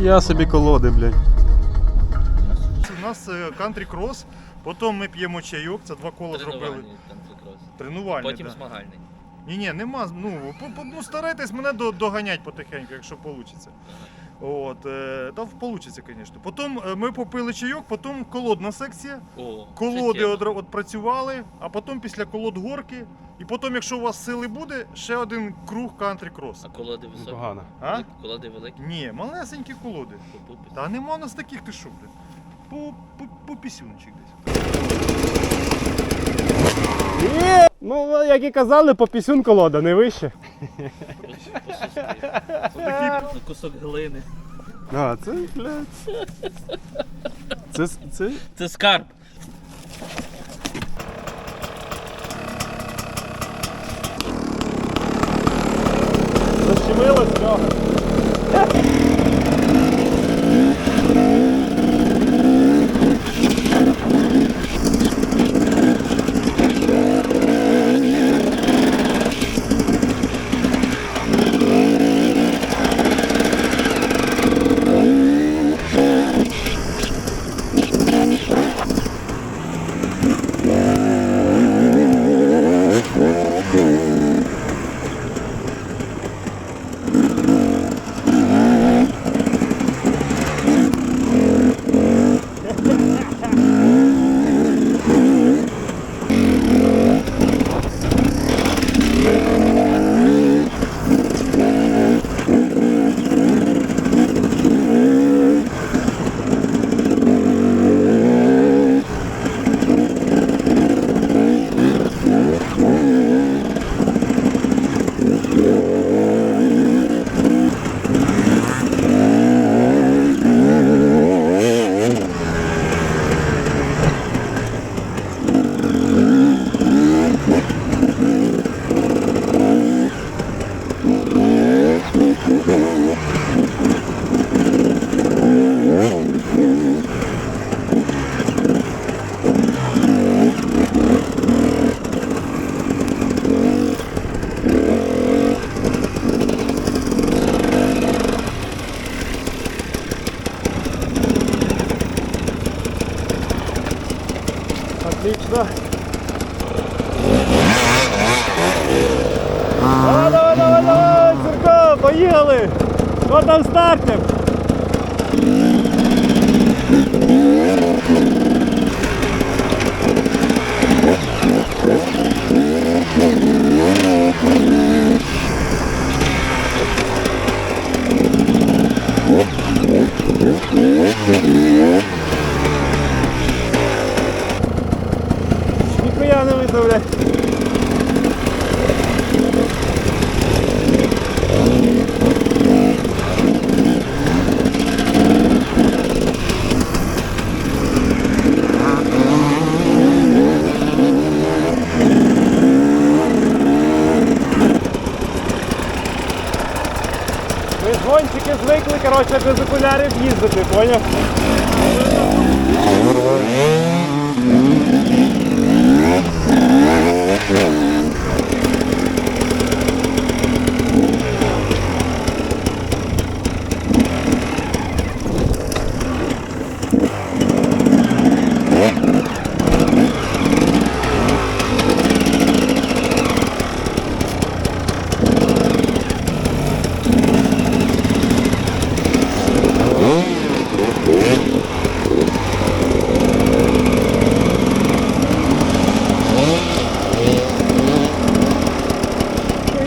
Я собі колоди, блядь. У нас е, кантрі крос, потім ми п'ємо чайок, це два кола зробили. Тренувальний Потім да. змагальний. Ні, ні, нема. Ну, по- по- ну старайтесь мене до- доганять потихеньку, якщо вийде. От, е, та вийде, звісно. Потім е, ми попили чайок, потім колодна секція. О, Колоди от, от працювали, а потім після колод горки. І потім, якщо у вас сили буде, ще один круг кантрі крос. А колоди високі? Непогано. А? Колоди великі? Ні, малесенькі колоди. Попупи. Та нема у нас таких, ти що? По, по, по пісюнчик десь. Ну, як і казали, по пісюн колода, не вище. На кусок глини. А, це, блядь. Це, це, Це скарб. защемило з цього. Давай, давай, давай, давай, Сірко, поїхали! Що там стартер? Ніхуя не видно, блядь. Ми ж гонщики звикли, коротше, без окулярів їздити, поняв?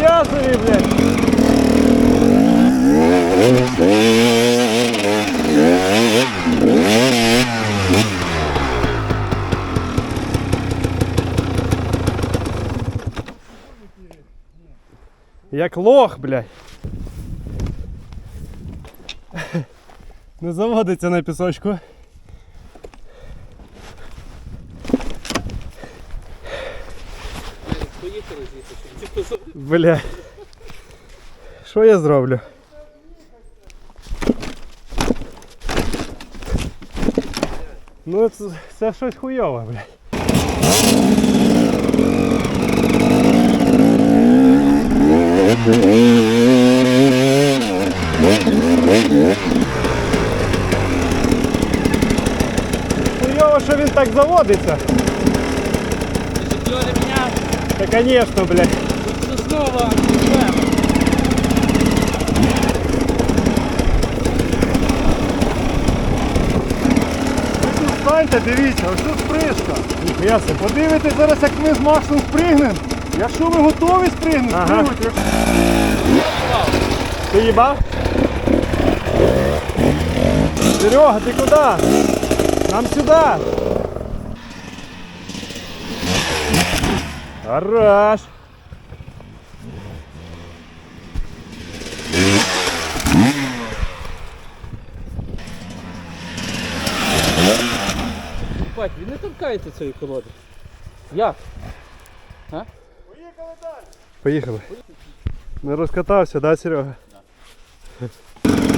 Я собі, блядь. Як лох, блядь. Не заводиться на пісочку. Бля. Що я зроблю? Ну це, це щось хуйове, блядь. Міняв. Та звісно, блядь. Соснова. Шлем. Станьте, дивіться, ось тут спришка. Себе. Подивитесь зараз, як ми з Максом спригнемо. Якщо ви готові спригнути, Ага. спригнуть. Ти їбав? Серега, ти куди? Нам сюди. Хорош. Бать, він не торкається цієї колоди. Як? Поїхали. Не розкатався, да, Серега? Називається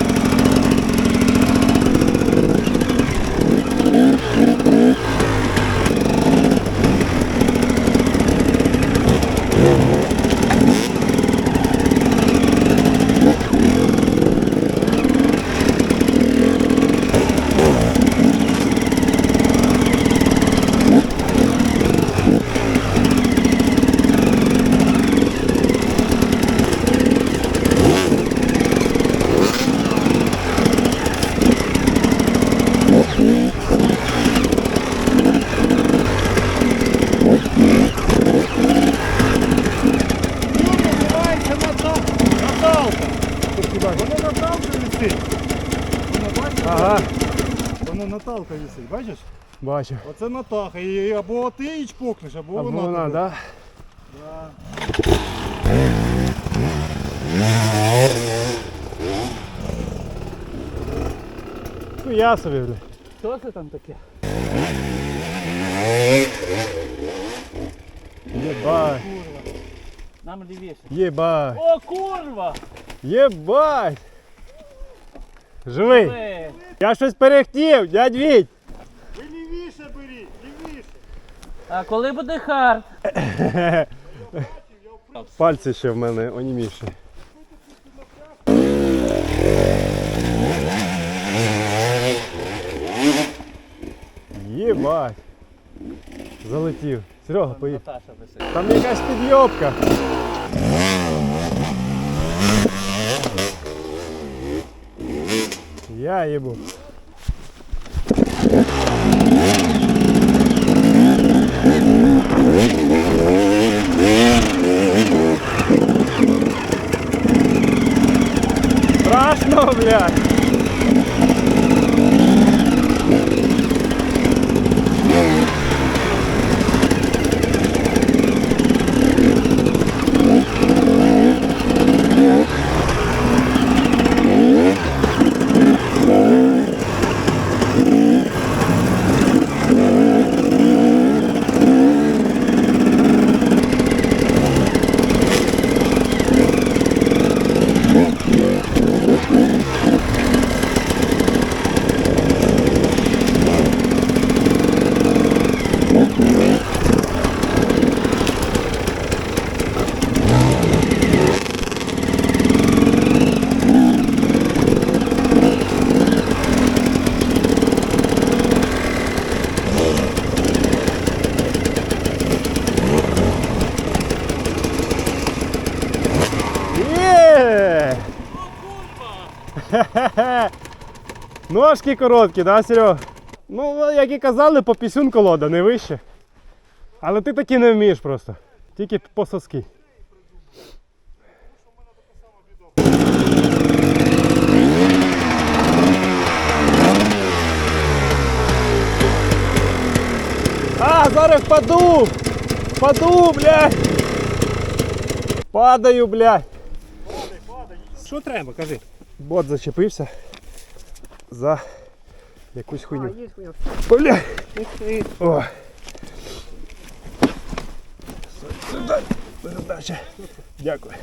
Воно Наталка висить, бачиш? бачу. Оце Натаха. І або ти її чпокнеш, або Або вона. вона, тебе. да? Да. Ну я собі, блядь. Що це там таке? Єбать, Нам лівіше. єбать, О, курва! єбать. Живий. Е, Я щось перехтів, дядь Віть. Ви лівіше беріть, лівіше. А коли буде хард? Пальці ще в мене оніміші. Єбать. Залетів. Серега, поїхав. Там якась підйобка. Я ебу. Страшно, блядь. Є! Хе-хе-хе. Ножки короткі, да, Серег? Ну, як і казали, по пісюн колода, не вище. Але ти таки не вмієш просто. Тільки по соски. А, зараз впаду! Впаду, блядь! Падаю, блядь! Що треба, кажи? Бот зачепився за якусь хуйню. Бля! О. Сюди, передача. Дякую.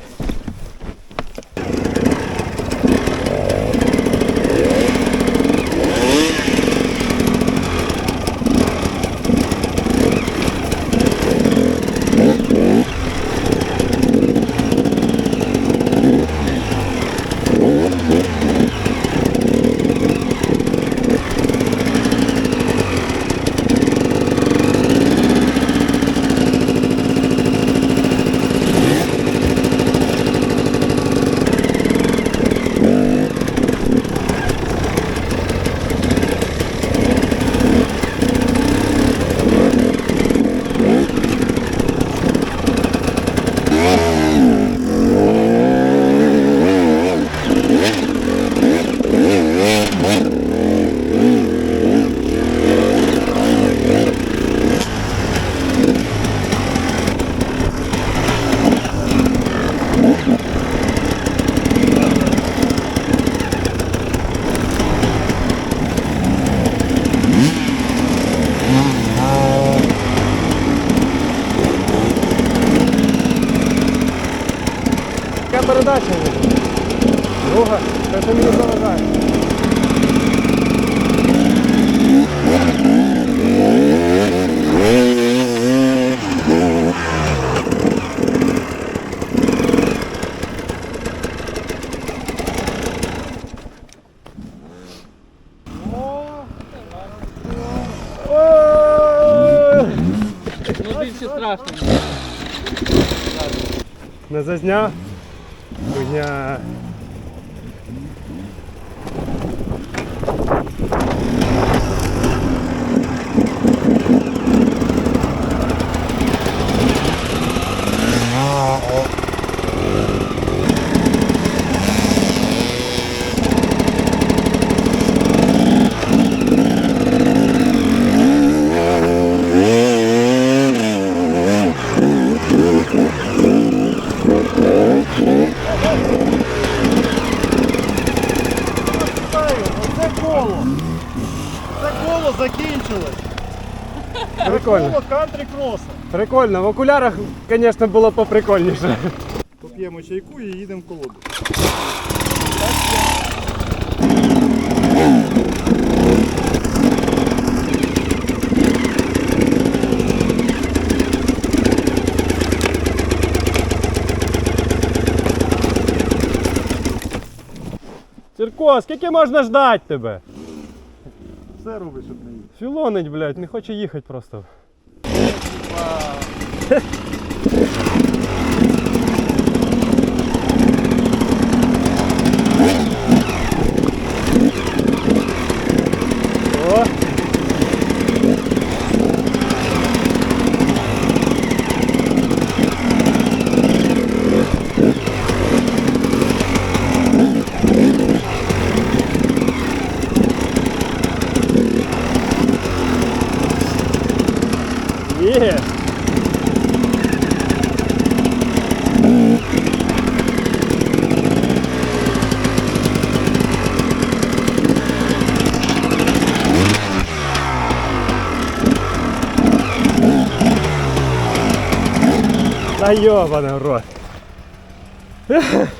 Не зазняв? Хуйня. Оце коло. Це коло закінчилось. Прикольно. Коло кантрі кроса. Прикольно. В окулярах, звісно, було поприкольніше. Поп'ємо чайку і їдемо в колоду. Сірко, скільки можна ждати тебе? Все робить, щоб не їхати. Філонить, блядь, не хоче їхати просто. О! Є! Да ёбаный в рот.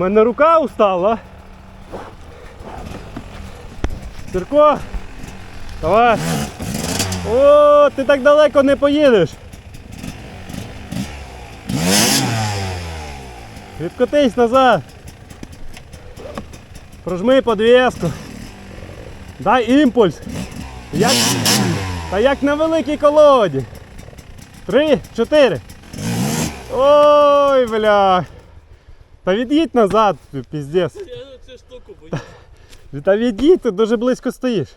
мене рука устала. Сірко, давай. О, ти так далеко не поїдеш. Відкотись назад. Прожми подвеску. Дай імпульс. Як... Та як на великій колоді. Три, чотири. Ой, бля. Та від'їдь назад, піздець. Я цю штуку боюсь. Та від'їдь, ти дуже близько стоїш.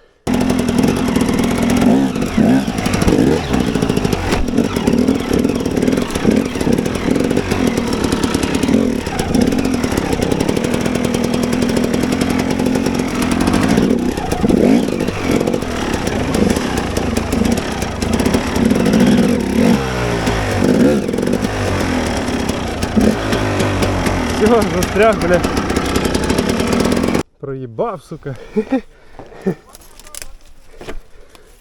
Застряг, бля. Проїбав, сука.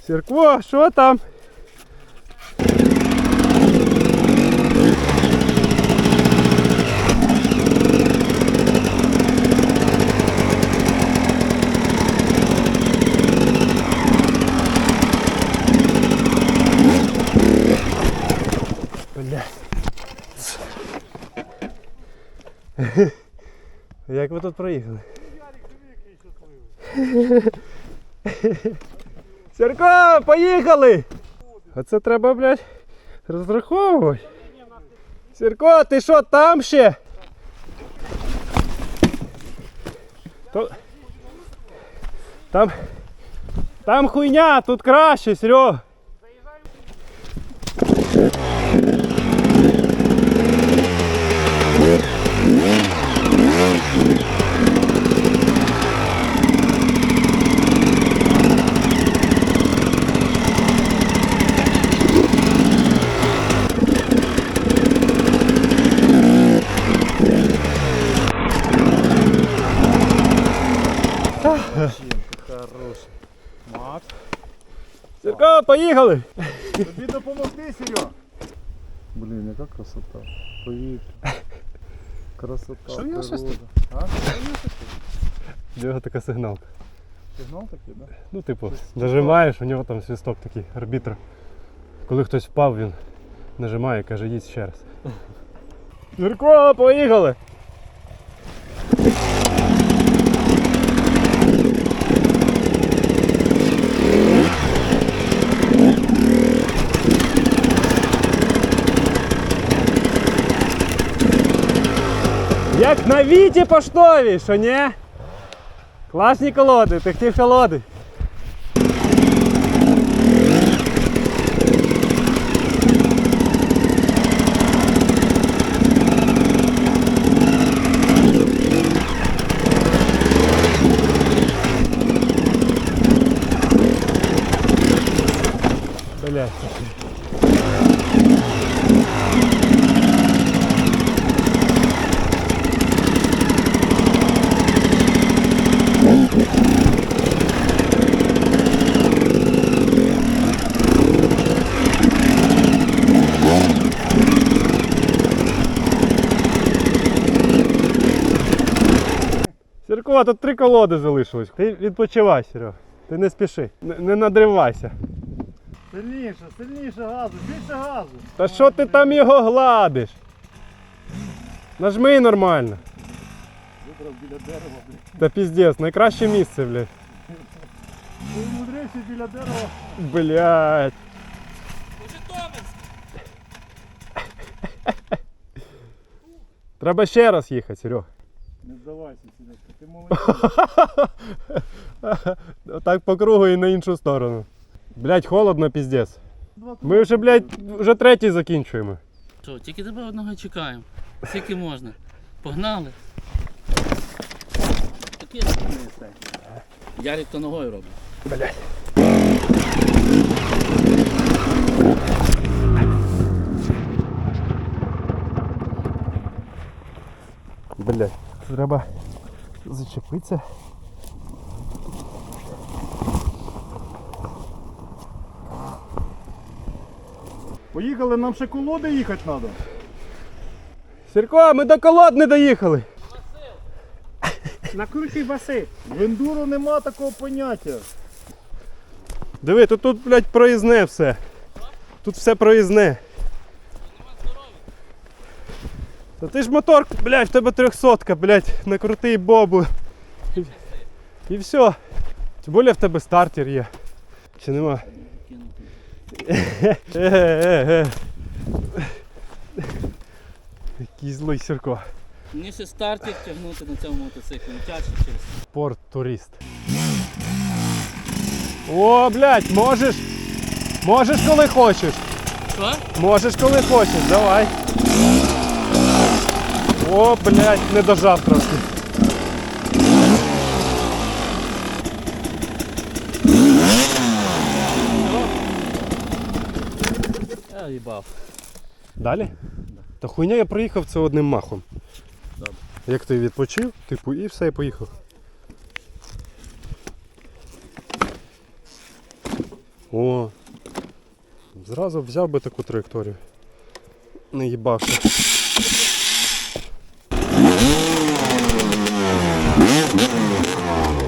Сірко, що там? Бля. Як ви тут проїхали? Сірко, поїхали! Оце треба, блядь, розраховувати. Сірко, ти що там ще? То... Там. Там хуйня, тут краще, Серег. Мат. Сірко, поїхали! Тобі допомогти, Серега? Блін, яка красота. Повітря. Красота. Що я щось природа. А? У нього така сигналка. Сигнал такий, да? Ну, типу, нажимаєш, у нього там свисток такий, арбітр. Коли хтось впав, він нажимає і каже, їдь ще раз. Юрко, поїхали! Як на віті поштові, що ні? Класні колоди, ти хотів колоди. Блять. Сірко, тут три колоди залишилось. Ти відпочивай, Серега. Ти не спіши, не, не надривайся. Сильніше, сильніше газу, більше газу. Та що ти там його гладиш? Нажми нормально. Вибрав біля дерева, блядь. Та піздець, найкраще місце, блядь. Ти умудрився біля дерева. Блядь. Треба ще раз їхати, Серега. Не здавайся, Сіночка, ти молодець. Так по кругу і на іншу сторону. Блядь, холодно, піздець. Ми вже, блядь, вже третій закінчуємо. Що, тільки тебе одного чекаємо. Скільки можна. Погнали. Таке Ярик то ногою робить. Блядь. Блядь, треба зачепитися. Поїхали, нам ще колоди їхати треба. Сірко, ми до колод не доїхали. Накрути баси. В ендуро нема такого поняття. Диви, тут, тут, блядь, проїзне все. Тут все проїзне. Та ти ж мотор, блядь, в тебе трьохсотка, блядь, накрути бобу. І, і все. Тим більше в тебе стартер є. Чи нема? Е-е-е. Який злий Сірко. Мені ще стартер тягнути на цьому мотоциклі. Тяжче через. Спорт турист. О, блядь, можеш. Можеш, коли хочеш. Що? Можеш, коли хочеш, давай. О, блядь, не дожав трошки. Я їбав. Далі? Та хуйня я проїхав це одним махом. Добре. Як ти відпочив, типу, і все, і поїхав. О. Зразу взяв би таку траєкторію. Не їбався.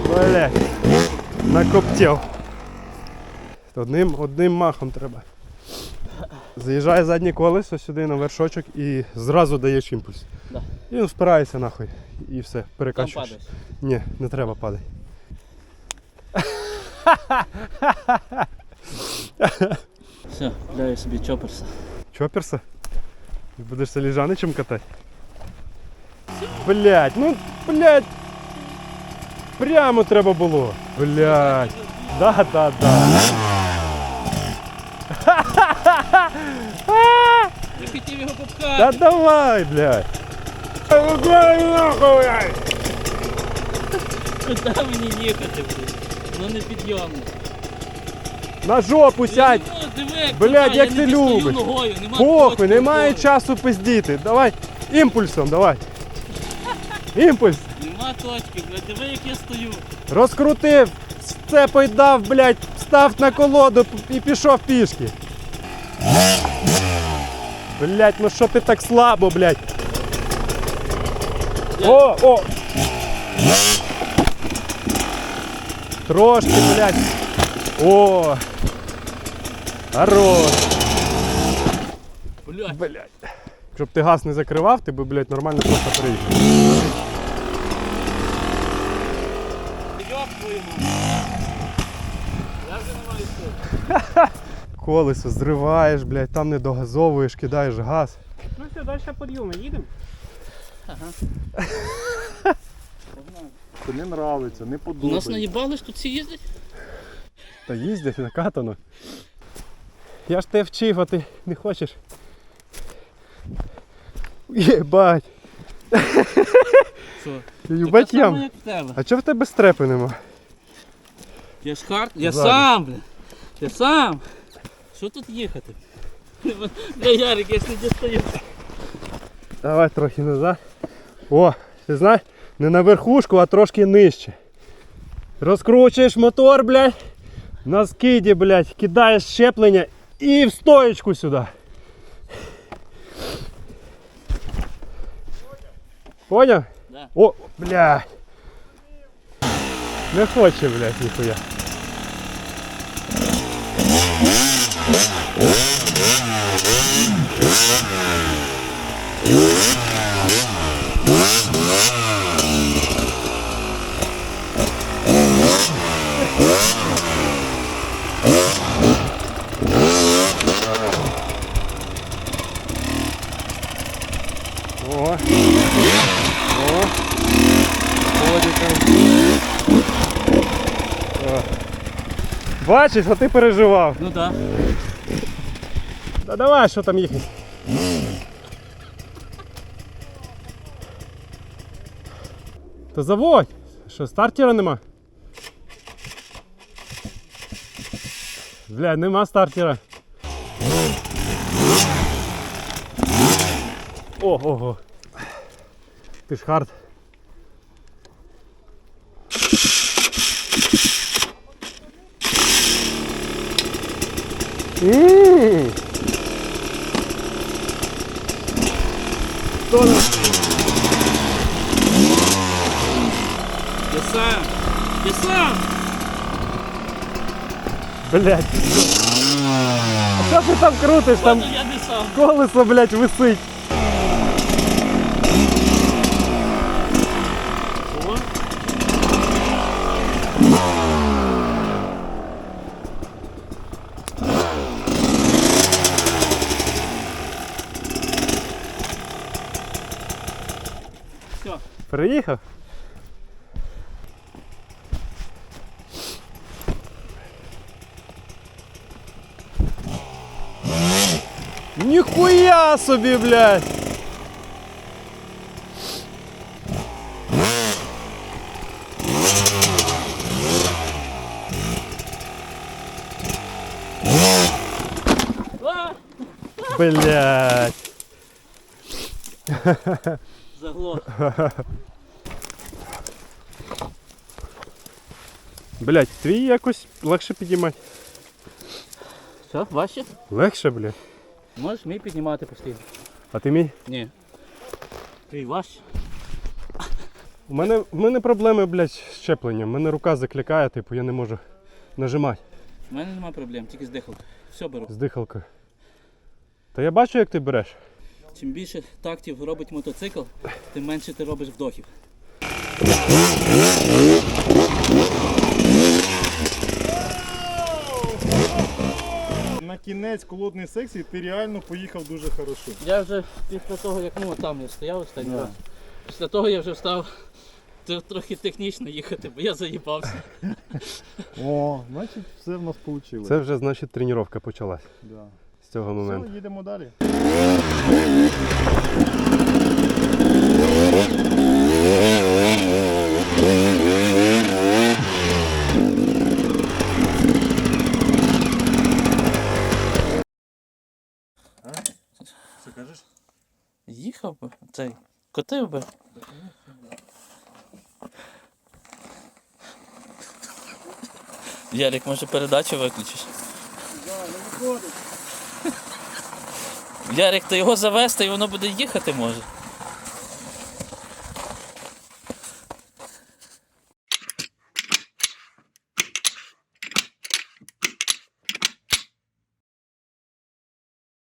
Бля, накоптів. Одним, одним махом треба. Заїжджає заднє колесо сюди на вершочок і зразу даєш імпульс. Да. І він впирається нахуй. І все, Там перекачуєш. падаєш. Ні, не треба падати. Все, дай собі чоперса. Чоперса? Ти будеш саліжаничем катати? Блять, ну блять. Прямо треба було. Блять. Да, да, да. Я хотів його Да попхати. давай, блядь. Давай блядь. Куди мені їхати, блядь? Ну не підйомно. На жопу сядь. Ну, Блядь, як ти любиш. Похуй, немає часу пиздіти. Давай імпульсом, давай. Імпульс. Нема точки, блядь, диви, як я стою. Розкрутив, сцепой дав, блядь, став на колоду і пішов пішки. Блять, ну що ти так слабо, блять? О, о! Трошки, блять. О! Хорош! Блядь. Блять. Щоб ти газ не закривав, ти би, блять, нормально просто приїхав. Я вже не маю сил. Колесо зриваєш, блять, там не догазовуєш, кидаєш газ. Ну все, далі підйоми, їдемо. Це не нравиться, не У нас наїбали ж тут всі їздять? Та їздять накатано. Я ж тебе вчив, а ти не хочеш. Єбать. Що? Єбать ям. А чого в тебе стрепи нема? Я ж хард, я Ззаду. сам, бля. Я сам. Що тут їхати? Бля, Ярик, я ж не дістаю. Давай трохи назад. О, ти знаєш, не на верхушку, а трошки нижче. Розкручуєш мотор, блядь. На скиді, блядь, кидаєш щеплення і в стоечку сюди. Поняв? Да. О, блядь. Не хоче, блядь, ніхуя. О. Бачиш, а ти переживав. Ну так. Та давай, що там їхати. Та заводь. Що, стартера нема? Бля, нема стартера. О, ого. Ти ж хард. Ммм. Хто там? Я сам. Я сам. Блять. А що ти там крутиш? Там Ладно, я не сам. колесо, блять, висить. О, Все. Приїхав? Ніхуя собі, блядь! А, Блядь! заглох. Блядь, твій якось легше підіймати. Що, важче? Легше, блядь. Можеш мій піднімати постійно. А ти мій? Ні. Твій важче. У мене, в мене проблеми, блядь, з щепленням. У мене рука закликає, типу, я не можу нажимати У мене немає проблем, тільки з дихалкою. Все беру. з дихалкою. Та я бачу, як ти береш. Чим більше тактів робить мотоцикл, тим менше ти робиш вдохів. На кінець колодної секції ти реально поїхав дуже хорошо. Я вже після того, як ну там я стояв останній раз. Після того я вже встав тр- трохи технічно їхати, бо я заїбався. О, значить все в нас вийшло. Це вже, значить, тренування почалась Да. Цього моменту. Все, їдемо далі. Що кажеш? Їхав би цей. Котив би. Ярик, може передачу виключиш? Ярик, то його завести і воно буде їхати може.